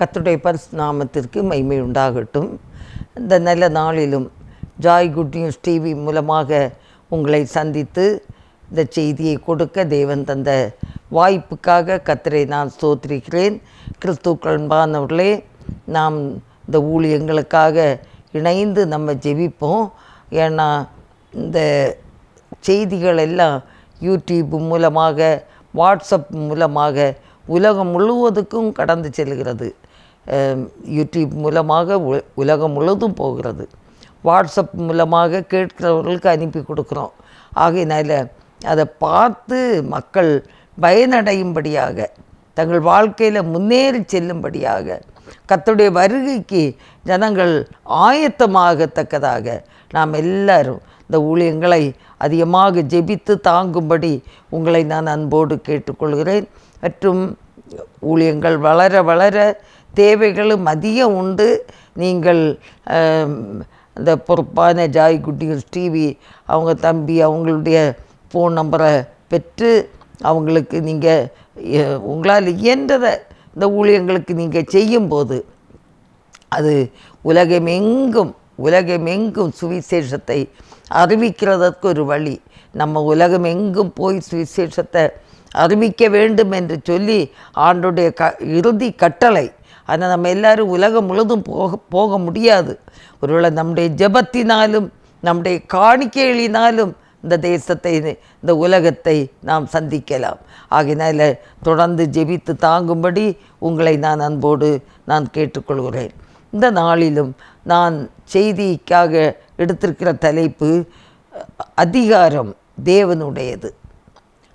கர்த்தருடைய பரிசு நாமத்திற்கு மைமை உண்டாகட்டும். இந்த நல்ல நாளிலும் ஜாய் குட் நியூஸ் டிவி மூலமாக உங்களை சந்தித்து இந்த செய்தியை கொடுக்க தேவன் தந்த வாய்ப்புக்காக கத்தரை நான் ஸ்தோத்திரிக்கிறேன். கிறிஸ்துக்கள்பானவர்களே நாம் இந்த ஊழியங்களுக்காக இணைந்து நம்ம ஜெபிப்போம். ஏன்னா இந்த செய்திகள் எல்லாம் யூடியூப் மூலமாக வாட்ஸ்அப் மூலமாக உலகம் முழுவதுக்கும் கடந்து செல்கிறது. யூடியூப் மூலமாக உ- உலகம் முழுதும் போகிறது. வாட்ஸ்அப் மூலமாக கேட்கிறவர்களுக்கு அனுப்பி கொடுக்குறோம். ஆகையினால் அதை பார்த்து மக்கள் பயனடையும்படியாக தங்கள் வாழ்க்கையில் முன்னேறி செல்லும்படியாக கத்துடைய வருகைக்கு ஜனங்கள் ஆயத்தமாகத்தக்கதாக நாம் எல்லாரும் இந்த ஊழியங்களை அதிகமாக ஜெபித்து தாங்கும்படி உங்களை நான் அன்போடு கேட்டுக்கொள்கிறேன். மற்றும் ஊழியங்கள் வளர வளர தேவைகளும் அதிகம் உண்டு. நீங்கள் இந்த பொறுப்பான ஜாய் குட்டிகள் டிவி அவங்க தம்பி அவங்களுடைய ஃபோன் நம்பரை பெற்று அவங்களுக்கு நீங்கள் உங்களால் இயன்றதை இந்த ஊழியங்களுக்கு நீங்கள் செய்யும்போது அது உலகமெங்கும் உலகமெங்கும் சுவிசேஷத்தை அறிவிக்கிறதற்கு ஒரு வழி. நம்ம உலகமெங்கும் போய் சுவிசேஷத்தை அறிவிக்க வேண்டும் என்று சொல்லி ஆண்டுடைய க இறுதி கட்டளை ஆனால் நம்ம எல்லாரும் உலகம் முழுதும் போக போக முடியாது. ஒருவேளை நம்முடைய ஜெபத்தினாலும் நம்முடைய காணிக்கைகளினாலும் இந்த தேசத்தை இந்த உலகத்தை நாம் சந்திக்கலாம். ஆகினால தொடர்ந்து ஜெபித்து தாங்கும்படி உங்களை நான் அன்போடு நான் கேட்டுக்கொள்கிறேன். இந்த நாளிலும் நான் செய்திக்காக எடுத்திருக்கிற தலைப்பு அதிகாரம் தேவனுடையது.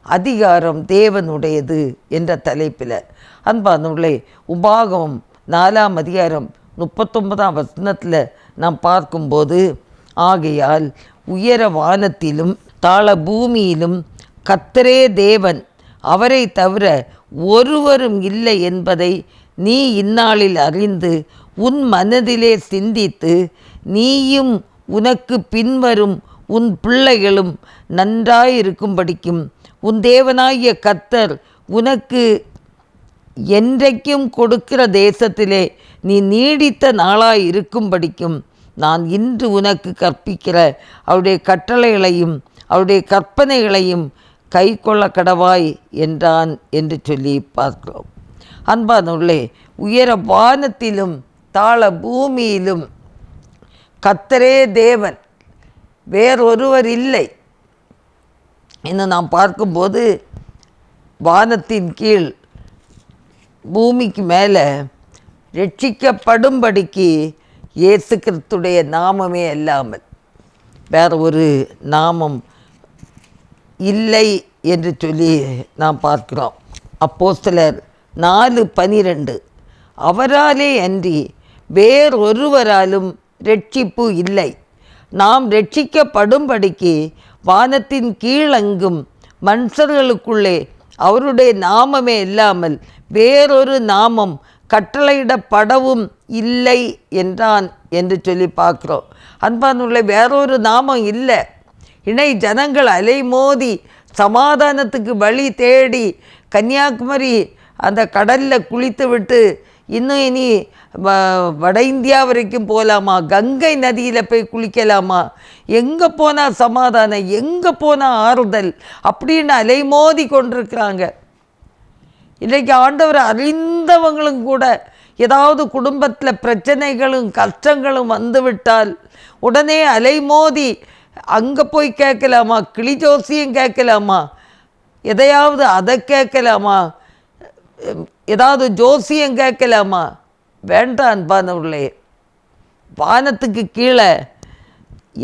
அதிகாரம் தேவனுடையது என்ற தலைப்பில் அன்பானவர்களே உபாகமம் நாலாம் அதிகாரம் முப்பத்தொன்பதாம் வசனத்தில் நாம் பார்க்கும்போது ஆகையால் உயர வானத்திலும் தாழ பூமியிலும் கத்தரே தேவன் அவரை தவிர ஒருவரும் இல்லை என்பதை நீ இந்நாளில் அறிந்து உன் மனதிலே சிந்தித்து நீயும் உனக்கு பின்வரும் உன் பிள்ளைகளும் நன்றாயிருக்கும்படிக்கும் உன் தேவனாகிய கத்தர் உனக்கு என்றைக்கும் கொடுக்கிற தேசத்திலே நீ நீடித்த நாளாய் இருக்கும்படிக்கும் நான் இன்று உனக்கு கற்பிக்கிற அவருடைய கட்டளைகளையும் அவருடைய கற்பனைகளையும் கை கொள்ள கடவாய் என்றான் என்று சொல்லி பார்க்கிறோம். அன்பானுள்ளே உயர வானத்திலும் தாழ பூமியிலும் கத்தரே தேவன் வேறொருவர் இல்லை என்று நாம் பார்க்கும்போது வானத்தின் கீழ் பூமிக்கு மேலே ரட்சிக்கப்படும்படிக்கு இயேசு கிறிஸ்துடைய நாமமே அல்லாமல் வேறு ஒரு நாமம் இல்லை என்று சொல்லி நாம் பார்க்கிறோம். சிலர் நாலு பனிரெண்டு. அவராலே அன்றி வேறொருவராலும் ரட்சிப்பு இல்லை. நாம் ரட்சிக்கப்படும்படிக்கு வானத்தின் கீழெங்கும் மனுஷர்களுக்குள்ளே அவருடைய நாமமே இல்லாமல் வேறொரு நாமம் கட்டளையிடப்படவும் இல்லை என்றான் என்று சொல்லி பார்க்குறோம். அன்பானுள்ள வேறொரு நாமம் இல்லை. இணை ஜனங்கள் அலைமோதி சமாதானத்துக்கு வழி தேடி கன்னியாகுமரி அந்த கடலில் குளித்து விட்டு இன்னும் இனி வ- வட இந்தியா வரைக்கும் போகலாமா கங்கை நதியில் போய் குளிக்கலாமா? எங்கே போனால் சமாதானம்? எங்கே போனால் ஆறுதல்? அப்படின்னு அலைமோதி கொண்டிருக்கிறாங்க. இன்றைக்கு ஆண்டவர் அறிந்தவங்களும் கூட ஏதாவது குடும்பத்தில் பிரச்சனைகளும் கஷ்டங்களும் வந்துவிட்டால் உடனே அலைமோதி அங்கே போய் கேட்கலாமா? கிளி ஜோசியம் கேட்கலாமா? எதையாவது அதை கேட்கலாமா? ஏதாவது ஜோசியம் கேட்கலாமா? வேண்டாம் அன்பானவர்களே. வானத்துக்கு கீழே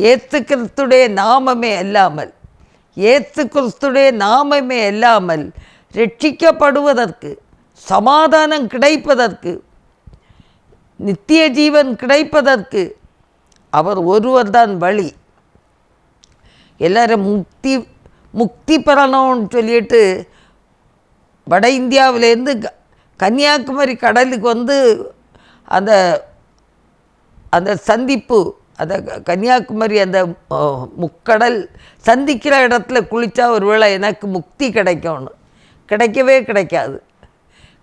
ஏத்து கிறிஸ்துடைய நாமமே அல்லாமல் ஏத்து கிறிஸ்துடைய நாமமே அல்லாமல் ரட்சிக்கப்படுவதற்கு சமாதானம் கிடைப்பதற்கு நித்திய ஜீவன் கிடைப்பதற்கு அவர் ஒருவர் தான் வழி. எல்லாரும் முக்தி முக்தி பெறணும்னு சொல்லிட்டு வட இந்தியாவிலேருந்து க- கன்னியாகுமரி கடலுக்கு வந்து அந்த அந்த சந்திப்பு அந்த க- கன்னியாகுமரி அந்த முக்கடல் சந்திக்கிற இடத்துல குளித்தா ஒருவேளை எனக்கு முக்தி கிடைக்கும்னு கிடைக்கவே கிடைக்காது.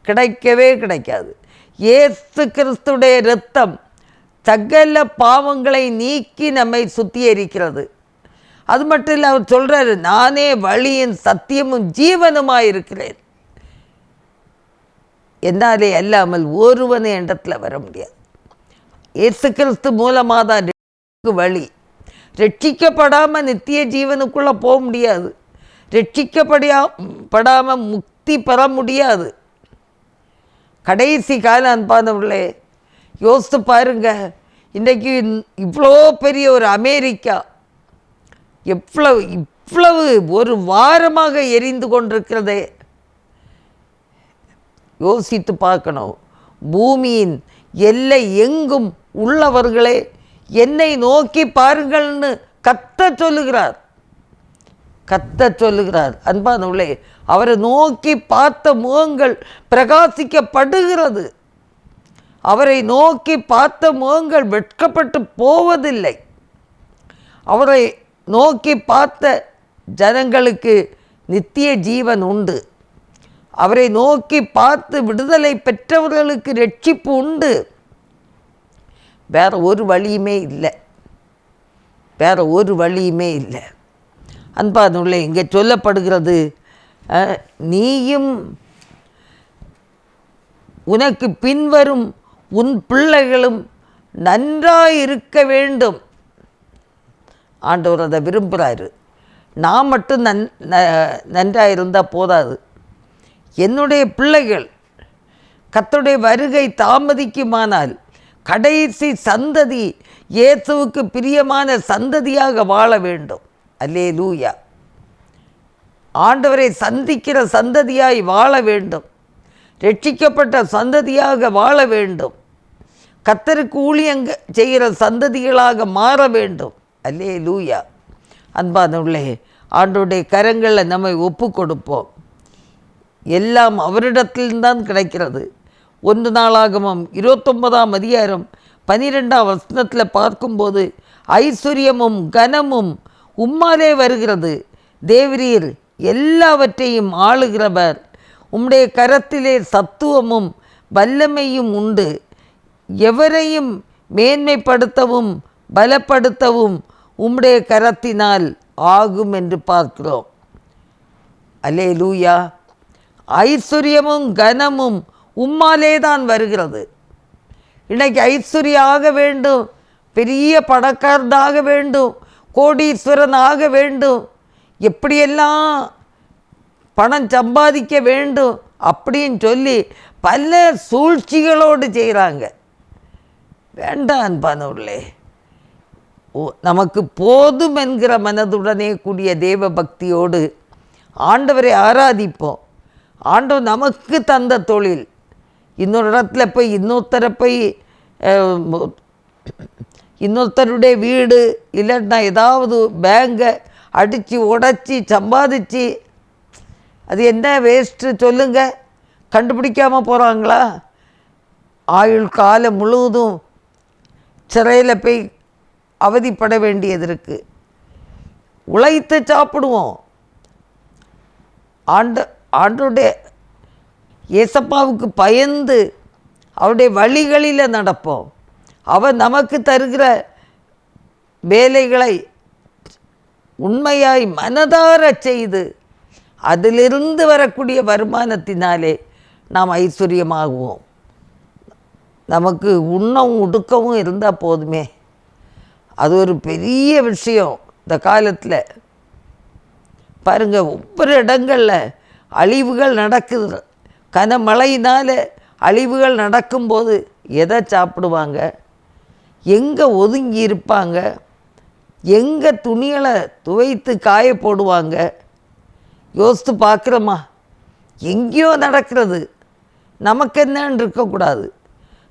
கிடைக்கவே கிடைக்காது. இயேசு கிறிஸ்துடைய இரத்தம் சகல பாவங்களை நீக்கி நம்மை சுத்திகரிக்கிறது. அது மட்டும் இல்லை அவர் சொல்கிறாரு நானே வழியின் சத்தியமும் ஜீவனுமாக இருக்கிறேன். என்னாலே அல்லாமல் ஒருவனே இடத்துல வர முடியாது. இயேசு கிறிஸ்து மூலமாக தான் வழி. ரட்சிக்கப்படாமல் நித்திய ஜீவனுக்குள்ளே போக முடியாது. ரட்சிக்கப்படியா படாமல் முக்தி பெற முடியாது. கடைசி காலம் அன்பானவர்களே யோசித்து பாருங்க. இன்றைக்கு இவ்வளோ பெரிய ஒரு அமெரிக்கா எவ்வளவு இவ்வளவு ஒரு வாரமாக எரிந்து கொண்டிருக்கிறதே. யோசித்து பார்க்கணும். பூமியின் எல்லை எங்கும் உள்ளவர்களே என்னை நோக்கி பாருங்கள்னு கத்த சொல்லுகிறார். கத்த சொல்லுகிறார். அன்பானவளே அவரை நோக்கி பார்த்த முகங்கள் பிரகாசிக்கப்படுகிறது. அவரை நோக்கி பார்த்த முகங்கள் வெட்கப்பட்டு போவதில்லை. அவரை நோக்கி பார்த்த ஜனங்களுக்கு நித்திய ஜீவன் உண்டு. அவரை நோக்கி பார்த்து விடுதலை பெற்றவர்களுக்கு ரட்சிப்பு உண்டு. வேற ஒரு வழியுமே இல்லை. வேற ஒரு வழியுமே இல்லை. அன்பானுள்ள இங்கே சொல்லப்படுகிறது நீயும் உனக்கு பின்வரும் உன் பிள்ளைகளும் நன்றாய் இருக்க வேண்டும். ஆண்டவர் அதை விரும்புகிறாரு நான் மட்டும் நன் ந- நன்றாக இருந்தால் போதாது. என்னுடைய பிள்ளைகள் கத்துடைய வருகை தாமதிக்குமானால் கடைசி சந்ததி இயேசுவுக்கு பிரியமான சந்ததியாக வாழ வேண்டும். அல்லே லூயா ஆண்டவரை சந்திக்கிற சந்ததியாய் வாழ வேண்டும். ரட்சிக்கப்பட்ட சந்ததியாக வாழ வேண்டும். கத்தருக்கு ஊழியங்க செய்கிற சந்ததிகளாக மாற வேண்டும். அல்லே லூயா அன்பான உள்ளே ஆண்டோடைய கரங்களை நம்மை ஒப்பு கொடுப்போம் எல்லாம் அவரிடத்தில்தான் கிடைக்கிறது. ஒன்று நாளாகமம் இருபத்தொன்பதாம் அதிகாரம் பனிரெண்டாம் வசனத்தில் பார்க்கும்போது ஐஸ்வர்யமும் கனமும் உம்மாலே வருகிறது. தேவரீர் எல்லாவற்றையும் ஆளுகிறவர். உம்முடைய கரத்திலே சத்துவமும் வல்லமையும் உண்டு. எவரையும் மேன்மைப்படுத்தவும் பலப்படுத்தவும் உம்முடைய கரத்தினால் ஆகும் என்று பார்க்கிறோம். அலே லூயா ஐஸ்வர்யமும் கனமும் உம்மாலே தான் வருகிறது. இன்னைக்கு ஐஸ்வர்யாக வேண்டும் பெரிய பணக்காரனாக வேண்டும் கோடீஸ்வரனாக வேண்டும் எப்படியெல்லாம் பணம் சம்பாதிக்க வேண்டும் அப்படின்னு சொல்லி பல சூழ்ச்சிகளோடு செய்கிறாங்க. வேண்டாம் அன்பானவர்களே ஓ நமக்கு போதும் என்கிற மனதுடனே கூடிய தேவ பக்தியோடு ஆண்டவரை ஆராதிப்போம். ஆண்டு நமக்கு தந்த தொழில். இன்னொரு இடத்துல போய் இன்னொருத்தரை போய் இன்னொருத்தருடைய வீடு இல்லைன்னா ஏதாவது பேங்கை அடித்து உடைச்சி சம்பாதிச்சு அது என்ன வேஸ்ட்டு சொல்லுங்க. கண்டுபிடிக்காமல் போகிறாங்களா ஆயுள் காலம் முழுவதும் சிறையில் போய் அவதிப்பட வேண்டியது இருக்குது உழைத்து சாப்பிடுவோம். ஆண்ட ஆண்டுடைய ஏசப்பாவுக்கு பயந்து அவருடைய வழிகளில் நடப்போம். அவர் நமக்கு தருகிற வேலைகளை உண்மையாய் மனதார செய்து அதிலிருந்து வரக்கூடிய வருமானத்தினாலே நாம் ஐஸ்வர்யமாகுவோம். நமக்கு உண்ணவும் உடுக்கவும் இருந்தால் போதுமே. அது ஒரு பெரிய விஷயம் இந்த காலத்தில். பாருங்க ஒவ்வொரு இடங்களில் அழிவுகள் நடக்குது. கனமழையினால் அழிவுகள் நடக்கும்போது எதை சாப்பிடுவாங்க? எங்கே ஒதுங்கி இருப்பாங்க? எங்கே துணிகளை துவைத்து காய போடுவாங்க? யோசித்து பார்க்குறோமா? எங்கேயோ நடக்கிறது. நமக்கு என்னன்னு இருக்கக்கூடாது.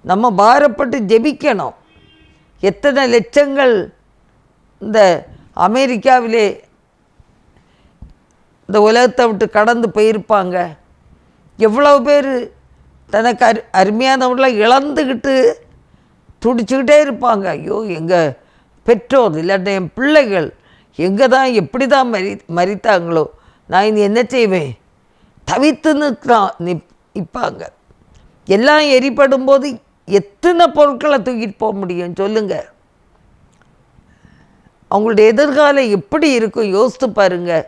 நம்ம பாரப்பட்டு ஜெபிக்கணும். எத்தனை லட்சங்கள் இந்த அமெரிக்காவிலே இந்த உலகத்தை விட்டு கடந்து போயிருப்பாங்க. எவ்வளவு பேர் தனக்கு அரு அருமையானவர்களை இழந்துக்கிட்டு துடிச்சுக்கிட்டே இருப்பாங்க. ஐயோ எங்கள் பெற்றோர் இல்லாட்ட என் பிள்ளைகள் எங்கே தான் எப்படி தான் மறி மறித்தாங்களோ நான் இனி என்ன செய்வேன்? தவித்து நிற்கிறான் நிப் நிற்பாங்க எல்லாம் எரிப்படும் போது எத்தனை பொருட்களை தூக்கிட்டு போக முடியும் சொல்லுங்கள் அவங்களுடைய எதிர்காலம் எப்படி இருக்கும்? யோசித்து பாருங்கள்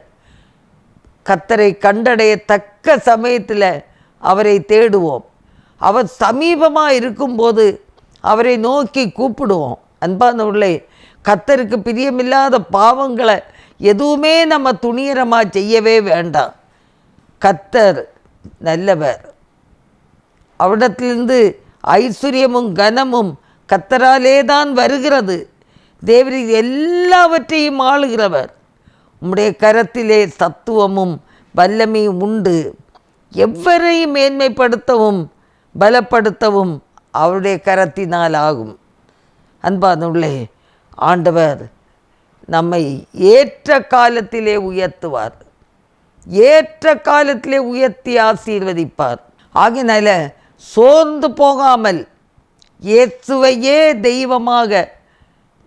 கத்தரை கண்டடையத்தக்க சமயத்தில் அவரை தேடுவோம். அவர் சமீபமாக இருக்கும்போது அவரை நோக்கி கூப்பிடுவோம். அன்பானவர்களே கத்தருக்கு பிரியமில்லாத பாவங்களை எதுவுமே நம்ம துணிகரமாக செய்யவே வேண்டாம். கத்தர் நல்லவர். அவிடத்திலிருந்து ஐஸ்வர்யமும் கனமும் கத்தராலே தான் வருகிறது. தேவரி எல்லாவற்றையும் ஆளுகிறவர். உம்முடைய கரத்திலே சத்துவமும் வல்லமையும் உண்டு. எவ்வரையும் மேன்மைப்படுத்தவும் பலப்படுத்தவும் அவருடைய கரத்தினால் ஆகும் அன்பானுள்ளே ஆண்டவர் நம்மை ஏற்ற காலத்திலே உயர்த்துவார். ஏற்ற காலத்திலே உயர்த்தி ஆசீர்வதிப்பார். ஆகினால சோர்ந்து போகாமல் இயேசுவையே தெய்வமாக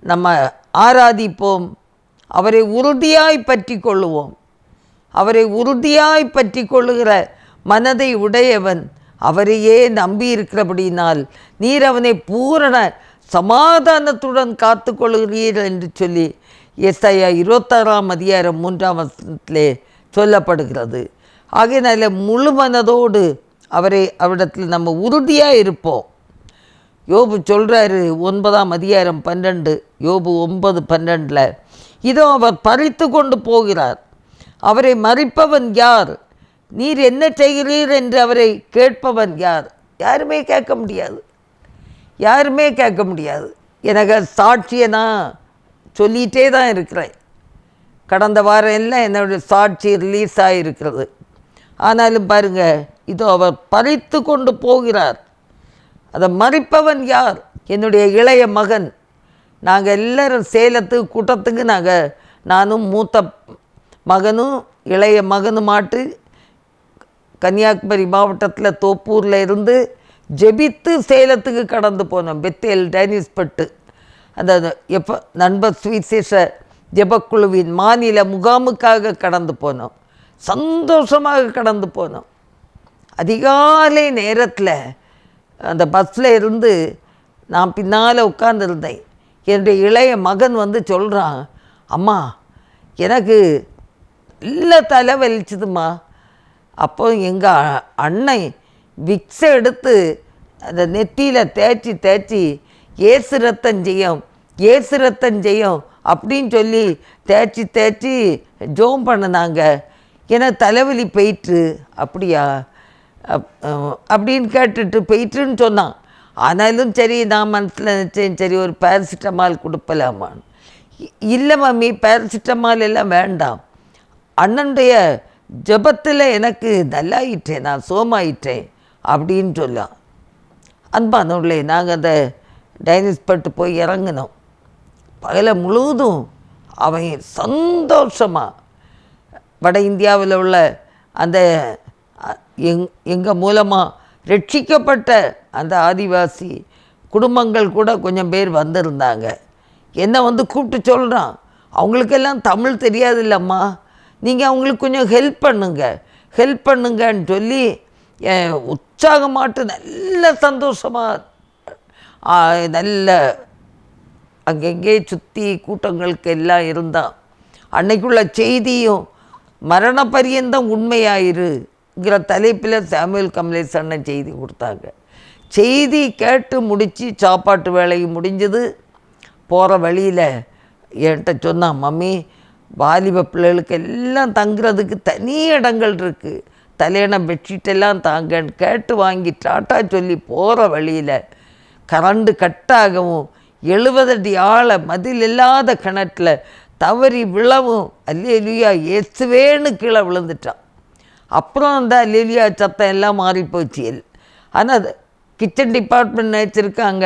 நம்ம ஆராதிப்போம். அவரை உறுதியாய் பற்றி கொள்ளுவோம் அவரை உறுதியாய் பற்றி கொள்ளுகிற மனதை உடையவன் அவரையே நம்பி இருக்கிறபடினால் நீர் அவனை பூரண சமாதானத்துடன் காத்து கொள்கிறீர்கள் என்று சொல்லி எஸ்ஐயா இருபத்தாறாம் அதிகாரம் மூன்றாம் வசனத்திலே சொல்லப்படுகிறது. ஆகையினால முழு மனதோடு அவரை அவரிடத்தில் நம்ம உறுதியாக இருப்போம். யோபு சொல்கிறாரு ஒன்பதாம் அதிகாரம் பன்னெண்டு யோபு ஒன்பது பன்னெண்டில் இதோ அவர் பறித்து கொண்டு போகிறார். அவரை மறிப்பவன் யார்? நீர் என்ன செய்கிறீர் என்று அவரை கேட்பவன் யார்? யாருமே கேட்க முடியாது. யாருமே கேட்க முடியாது. எனக்கு சாட்சியை நான் சொல்லிகிட்டே தான் இருக்கிறேன். கடந்த வாரம் எல்லாம் என்னுடைய சாட்சி ரிலீஸ் ஆகிருக்கிறது ஆனாலும் பாருங்கள் இதோ அவர் பறித்து கொண்டு போகிறார். அதை மறிப்பவன் யார்? என்னுடைய இளைய மகன். நாங்கள் எல்லாரும் சேலத்துக்கு கூட்டத்துக்கு நாங்கள் நானும் மூத்த மகனும் இளைய மகனுமாட்டு கன்னியாகுமரி மாவட்டத்தில் தோப்பூரில் இருந்து ஜெபித்து சேலத்துக்கு கடந்து போனோம். பெத்தேல் டேனிஸ்பட்டு. அந்த எப்போ நண்பர் சுவிசேஷ ஜெபக்குழுவின் மாநில முகாமுக்காக கடந்து போனோம். சந்தோஷமாக கடந்து போனோம். அதிகாலை நேரத்தில் அந்த பஸ்ஸில் இருந்து நான் பின்னால் உட்காந்துருந்தேன் என்னுடைய இளைய மகன் வந்து சொல்கிறான் அம்மா எனக்கு இல்லை தலை வலிச்சதுமா அப்போ எங்கள் அண்ணன் விக்ஸை எடுத்து அந்த நெத்தியில் தேய்ச்சி தேய்ச்சி ஏசு ரத்தம் செய்யும் ஏசு ரத்தம் செய்யும் அப்படின்னு சொல்லி தேய்ச்சி தேய்ச்சி ஜோம் பண்ணினாங்க. ஏன்னா தலைவலி போயிட்டு அப்படியா? அப் அப்படின்னு கேட்டுட்டு போயிட்டுன்னு சொன்னான். ஆனாலும் சரி நான் மனசில் நினச்சேன் சரி ஒரு பேரசிட்டமால் கொடுப்பலாமான்னு. இல்லை மம்மி பேரசிட்டமால் எல்லாம் வேண்டாம். அண்ணனுடைய ஜபத்தில் எனக்கு நல்லாயிட்டேன் நான் சோமாயிட்டேன் அப்படின்னு சொல்லலாம் அன்பானவர்களே நாங்கள் அந்த டைனிஸ்பட்டு போய் இறங்கினோம். பகலை முழுவதும் அவன் சந்தோஷமாக வட இந்தியாவில் உள்ள அந்த எங் எங்கள் மூலமாக ரட்சிக்கப்பட்ட அந்த ஆதிவாசி குடும்பங்கள் கூட கொஞ்சம் பேர் வந்திருந்தாங்க. என்னை வந்து கூப்பிட்டு சொல்கிறான் அவங்களுக்கெல்லாம் தமிழ் தெரியாது இல்லைம்மா நீங்கள் அவங்களுக்கு கொஞ்சம் ஹெல்ப் பண்ணுங்க. ஹெல்ப் பண்ணுங்கன்னு சொல்லி உற்சாகமாட்டு நல்ல சந்தோஷமாக நல்ல அங்கெங்கே சுற்றி கூட்டங்களுக்கு எல்லாம் இருந்தான். அன்னைக்குள்ள செய்தியும் மரண பரியந்தம் ங்கிற தலைப்பில் சாமுவேல் கமலேஷ் அண்ணன் செய்தி கொடுத்தாங்க. செய்தி கேட்டு முடித்து சாப்பாட்டு வேலையும் முடிஞ்சது. போகிற வழியில் என்கிட்ட சொன்னான் மம்மி வாலிப பிள்ளைகளுக்கு எல்லாம் தங்குறதுக்கு தனி இடங்கள் இருக்குது தலையணை பெட்ஷீட்டெல்லாம் தாங்கன்னு கேட்டு வாங்கி டாட்டா சொல்லி போகிற வழியில் கரண்டு கட்டாகவும் எழுபதடி ஆளை மதில் இல்லாத கிணற்றில் தவறி விழவும் அல்லேலியா இயேசுவேன்னு கீழே விழுந்துட்டான். அப்புறம் அந்த அல்லேலியா சத்தம் எல்லாம் மாறி போச்சு ஆனால் கிச்சன் டிபார்ட்மெண்ட் நினச்சிருக்காங்க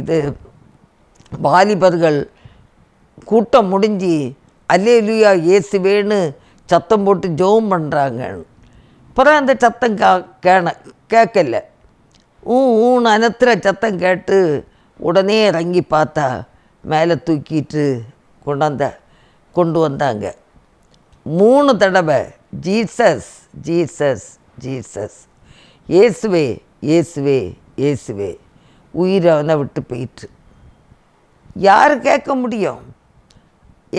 இது வாலிபர்கள் கூட்டம் முடிஞ்சு அல்லேலியா இயேசுவேன்னு சத்தம் போட்டு ஜோம் பண்ணுறாங்க அப்புறம் அந்த சத்தம் கா கேண கேட்கல. ஊ ஊன் அனத்துற சத்தம் கேட்டு உடனே இறங்கி பார்த்தா மேலே தூக்கிட்டு கொண்டாந்த கொண்டு வந்தாங்க. மூணு தடவை ஜீசஸ் ஜீசஸ் ஜீசஸ். இயேசுவே இயேசுவே இயேசுவே. உயிரை அவனை விட்டு போயிட்டு யார் கேட்க முடியும்?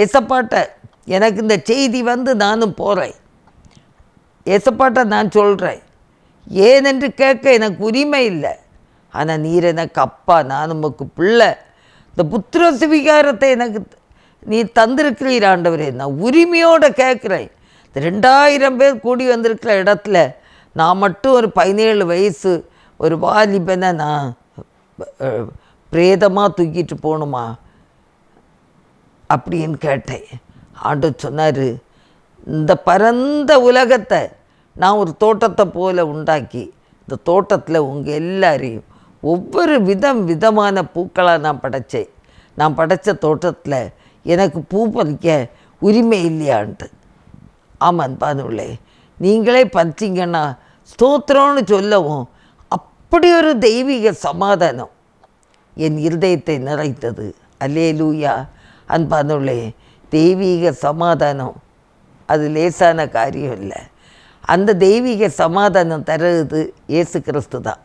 ஏசப்பாட்ட எனக்கு இந்த செய்தி வந்து நானும் போகிறேன் ஏசப்பாட்ட நான் சொல்கிறேன் ஏனென்று கேட்க எனக்கு உரிமை இல்லை. ஆனால் நீர் எனக்கு அப்பா நான் உமக்கு பிள்ளை. இந்த புத்திர சுவீகாரத்தை எனக்கு நீ தந்திருக்கிறீர் ஆண்டவரே. நான் உரிமையோடு கேட்குறேன். இந்த ரெண்டாயிரம் பேர் கூடி வந்திருக்கிற இடத்துல நான் மட்டும் ஒரு பதினேழு வயசு ஒரு வாலிபனை நான் பிரேதமாக தூக்கிட்டு போகணுமா? அப்படின்னு கேட்டேன். ஆண்டு சொன்னார் இந்த பரந்த உலகத்தை நான் ஒரு தோட்டத்தை போல உண்டாக்கி இந்த தோட்டத்தில் உங்கள் எல்லாரையும் ஒவ்வொரு விதம் விதமான பூக்களாக நான் படைத்தேன் நான் படைத்த தோட்டத்தில் எனக்கு பூ பறிக்க உரிமை இல்லையான்ட்டு. ஆமாம் பானுள்ளே நீங்களே பறிச்சிங்கன்னா ஸ்தோத்திரம்னு சொல்லவும் அப்படி ஒரு தெய்வீக சமாதானம் என் இருதயத்தை நிறைத்தது. அல்லே லூயா அன்பானுள்ளே தெய்வீக சமாதானம் அது லேசான காரியம் இல்லை. அந்த தெய்வீக சமாதானம் தருவது இயேசு கிறிஸ்து தான்.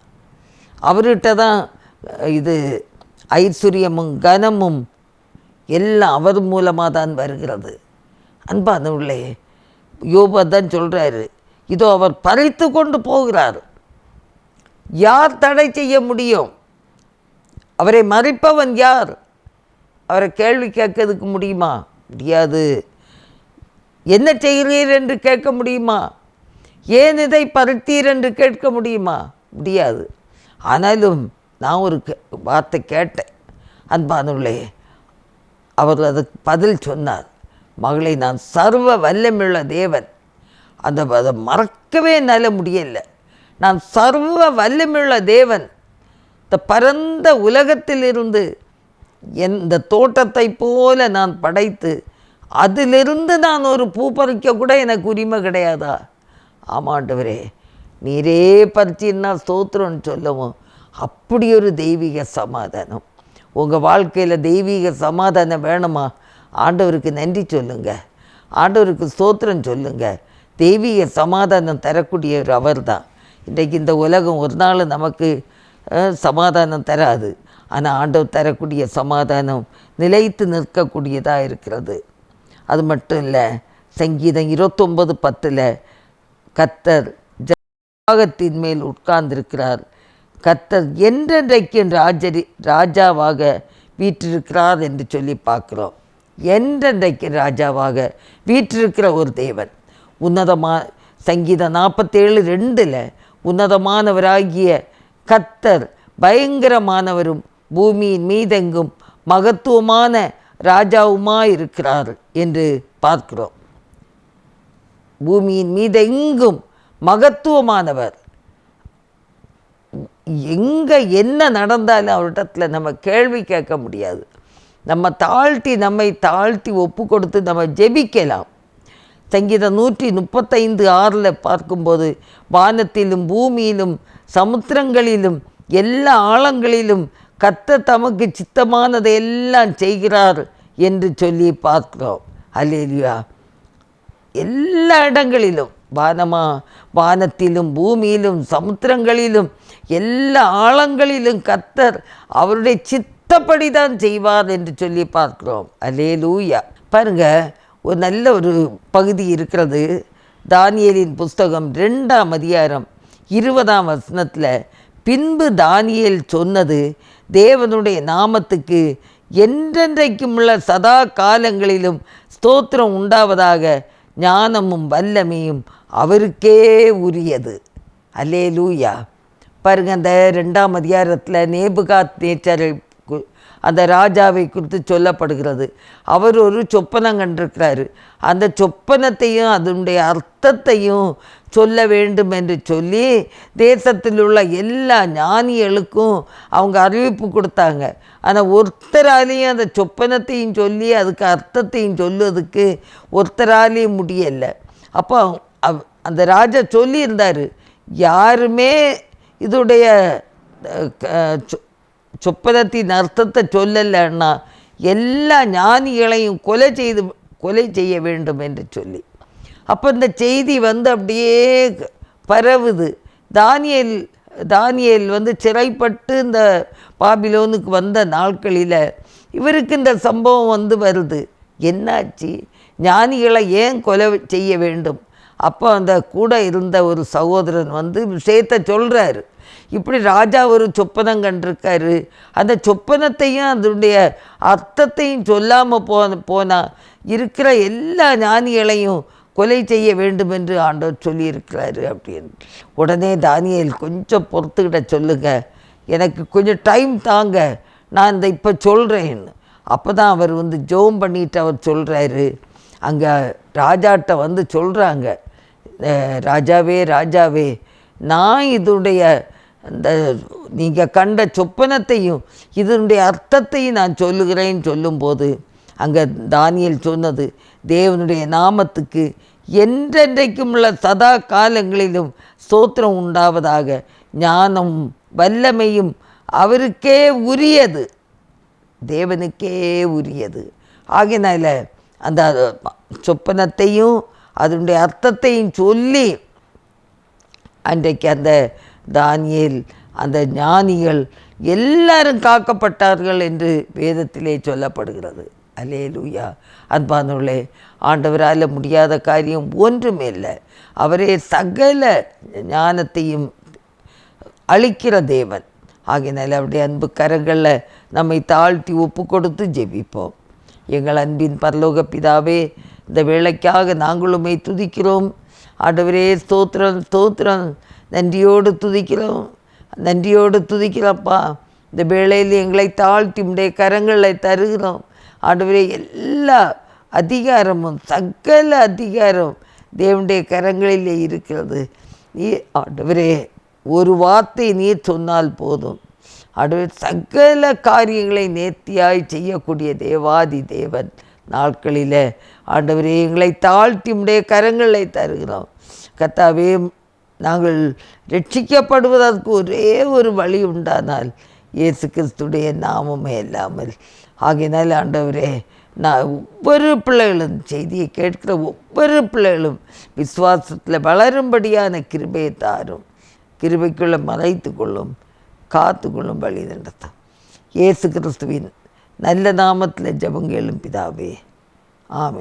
அவர்கிட்ட தான் இது ஐஸ்வர்யமும் கனமும் எல்லாம் அவர் மூலமாக தான் வருகிறது. அன்பானவர்களே யோபா தான் சொல்கிறாரு இதோ அவர் பறித்து கொண்டு போகிறார். யார் தடை செய்ய முடியும்? அவரை மறைப்பவன் யார்? அவரை கேள்வி கேட்கறதுக்கு முடியுமா? முடியாது. என்ன செய்கிறீர் என்று கேட்க முடியுமா? ஏன் இதை பறித்தீர் என்று கேட்க முடியுமா? முடியாது. ஆனாலும் நான் ஒரு கே- வார்த்தை கேட்டேன். அன்பானுள்ளே அவர் அதுக்கு பதில் சொன்னார். மகளை நான் சர்வ வல்லமுள்ள தேவன். அந்த அதை மறக்கவே என்னால் முடியலை. நான் சர்வ வல்லமுள்ள தேவன். இந்த பரந்த உலகத்திலிருந்து என் இந்த தோட்டத்தை போல நான் படைத்து அதிலிருந்து நான் ஒரு பூ பறிக்க கூட எனக்கு உரிமை கிடையாதா? ஆமாண்டவரே நீரே பறிச்சின்னா ஸ்தோத்திரம்னு சொல்லவும் அப்படி ஒரு தெய்வீக சமாதானம். உங்கள் வாழ்க்கையில் தெய்வீக சமாதானம் வேணுமா? ஆண்டவருக்கு நன்றி சொல்லுங்க. ஆண்டவருக்கு ஸ்தோத்திரம் சொல்லுங்க. தெய்வீக சமாதானம் தரக்கூடியவர் அவர் தான் இன்றைக்கு இந்த உலகம் ஒரு நாள் நமக்கு சமாதானம் தராது. ஆனால் ஆண்டவர் தரக்கூடிய சமாதானம் நிலைத்து நிற்கக்கூடியதாக இருக்கிறது. அது மட்டும் இல்லை சங்கீதம் இருபத்தொம்பது பத்தில் கத்தர் ஜாகத்தின் மேல் உட்கார்ந்திருக்கிறார். கத்தர் என்றென்றைக்கு ராஜரி ராஜாவாக வீற்றிருக்கிறார் என்று சொல்லி பார்க்குறோம். என்றென்றைக்கு ராஜாவாக வீற்றிருக்கிற ஒரு தேவன். உன்னதமா சங்கீதம் நாற்பத்தேழு ரெண்டில் உன்னதமானவராகிய கத்தர் பயங்கரமானவரும் பூமியின் மீதெங்கும் மகத்துவமான ராஜாவுமாய் இருக்கிறார் என்று பார்க்கிறோம். பூமியின் மீதெங்கும் மகத்துவமானவர். எங்கே என்ன நடந்தாலும் அவரிடத்தில் நம்ம கேள்வி கேட்க முடியாது. நம்ம தாழ்த்தி நம்மை தாழ்த்தி ஒப்பு கொடுத்து நம்ம ஜெபிக்கலாம். சங்கீதம் நூற்றி முப்பத்தைந்து ஆறில் பார்க்கும்போது வானத்திலும் பூமியிலும் சமுத்திரங்களிலும் எல்லா ஆழங்களிலும் கத்த தமக்கு சித்தமானதை எல்லாம் செய்கிறார் என்று சொல்லி பார்க்கிறோம். அல்லேலியா. எல்லா இடங்களிலும் வானமா வானத்திலும் பூமியிலும் சமுத்திரங்களிலும் எல்லா ஆழங்களிலும் கத்தர் அவருடைய சித்தப்படி தான் செய்வார் என்று சொல்லி பார்க்கிறோம். அலே லூயா பாருங்க ஒரு நல்ல ஒரு பகுதி இருக்கிறது. தானியலின் புஸ்தகம் ரெண்டாம் அதிகாரம் இருபதாம் வசனத்தில் பின்பு தானியேல் சொன்னது தேவனுடைய நாமத்துக்கு என்றென்றைக்கும் உள்ள சதா காலங்களிலும் ஸ்தோத்திரம் உண்டாவதாக ஞானமும் வல்லமையும் அவருக்கே உரியது. அல்லே லூயா பாருங்க அந்த ரெண்டாம் அதிகாரத்தில் நேபுகாத் நேச்சரை அந்த ராஜாவை குறித்து சொல்லப்படுகிறது. அவர் ஒரு சொப்பனம் கண்டிருக்கிறாரு. அந்த சொப்பனத்தையும் அதனுடைய அர்த்தத்தையும் சொல்ல வேண்டும் என்று சொல்லி தேசத்தில் உள்ள எல்லா ஞானிகளுக்கும் அவங்க அறிவிப்பு கொடுத்தாங்க. ஆனால் ஒருத்தராலையும் அந்த சொப்பனத்தையும் சொல்லி அதுக்கு அர்த்தத்தையும் சொல்லுவதுக்கு ஒருத்தராலையும் முடியலை. அப்போ அவ்- அந்த ராஜா சொல்லியிருந்தார் யாருமே இதோடைய அஹ், அர்த்தத்தை சொல்லலைன்னா எல்லா ஞானிகளையும் கொலை செய்து கொலை செய்ய வேண்டும் என்று சொல்லி. அப்போ இந்த செய்தி வந்து அப்படியே பரவுது. தானியல் தானியல் வந்து சிறைப்பட்டு இந்த பாபிலோனுக்கு வந்த நாட்களில் இவருக்கு இந்த சம்பவம் வந்து வருது. என்னாச்சு? ஞானிகளை ஏன் கொலை செய்ய வேண்டும்? அப்போ அந்த கூட இருந்த ஒரு சகோதரன் வந்து விஷயத்தை சொல்கிறாரு இப்படி ராஜா ஒரு சொப்பனம் கண்டிருக்காரு. அந்த சொப்பனத்தையும் அதனுடைய அர்த்தத்தையும் சொல்லாமல் போ போனால் இருக்கிற எல்லா ஞானிகளையும் கொலை செய்ய வேண்டும் என்று ஆண்டவர் சொல்லியிருக்கிறாரு அப்படின்னு. உடனே தானியல் கொஞ்சம் பொறுத்துக்கிட்ட சொல்லுங்க. எனக்கு கொஞ்சம் டைம் தாங்க. நான் இந்த இப்போ சொல்கிறேன்னு அப்போ தான் அவர் வந்து ஜோம் பண்ணிட்டு அவர் சொல்கிறாரு அங்கே ராஜாட்ட வந்து சொல்கிறாங்க ராஜாவே ராஜாவே நான் இதனுடைய அந்த நீங்கள் கண்ட சொப்பனத்தையும் இதனுடைய அர்த்தத்தையும் நான் சொல்லுகிறேன்னு சொல்லும்போது அங்கே தானியல் சொன்னது தேவனுடைய நாமத்துக்கு என்றென்றைக்கும் உள்ள சதா காலங்களிலும் ஸ்தோத்திரம் உண்டாவதாக ஞானம் வல்லமையும் அவருக்கே உரியது. தேவனுக்கே உரியது. ஆகினால அந்த சொப்பனத்தையும் அதனுடைய அர்த்தத்தையும் சொல்லி அன்றைக்கு அந்த தானியல் அந்த ஞானிகள் எல்லாரும் காக்கப்பட்டார்கள் என்று வேதத்திலே சொல்லப்படுகிறது. அலே லூயா அன்பானுள்ளே ஆண்டவரால் முடியாத காரியம் ஒன்றுமே இல்லை. அவரே சகல ஞானத்தையும் அளிக்கிற தேவன். ஆகினால் அவருடைய அன்பு கரங்களில் நம்மை தாழ்த்தி ஒப்பு கொடுத்து ஜெபிப்போம். எங்கள் அன்பின் பரலோக பிதாவே இந்த வேலைக்காக நாங்களுமே துதிக்கிறோம். ஆண்டவரே ஸ்தோத்திரம் ஸ்தோத்திரம். நன்றியோடு துதிக்கிறோம். நன்றியோடு துதிக்கிறப்பா இந்த வேளையில் எங்களை தாழ்த்தி உடைய கரங்களை தருகிறோம். ஆண்டவரே எல்லா அதிகாரமும் சகல அதிகாரம் தேவனுடைய கரங்களிலே இருக்கிறது. நீ ஆண்டவரே ஒரு வார்த்தை நீர் சொன்னால் போதும். ஆண்டவர் சகல காரியங்களை நேர்த்தியாய் செய்யக்கூடிய தேவாதி தேவன். நாட்களில் ஆண்டவரே எங்களை தாழ்த்தி உடைய கரங்களை தருகிறோம். கத்தாவே நாங்கள் ரட்சிக்கப்படுவதற்கு ஒரே ஒரு வழி உண்டானால் இயேசு கிறிஸ்துடைய நாமமே இல்லாமல் ஆகினால் ஆண்டவரே நான் ஒவ்வொரு பிள்ளைகளும் செய்தியை கேட்கிற ஒவ்வொரு பிள்ளைகளும் விசுவாசத்தில் வளரும்படியான கிருபையை தாரும். கிருபைக்குள்ளே மறைத்து கொள்ளும் காத்து கொள்ளும் வழி நடத்தும். இயேசு கிறிஸ்துவின் நல்ல நாமத்தில் ஜபங்கேளும் பிதாவே ஆமே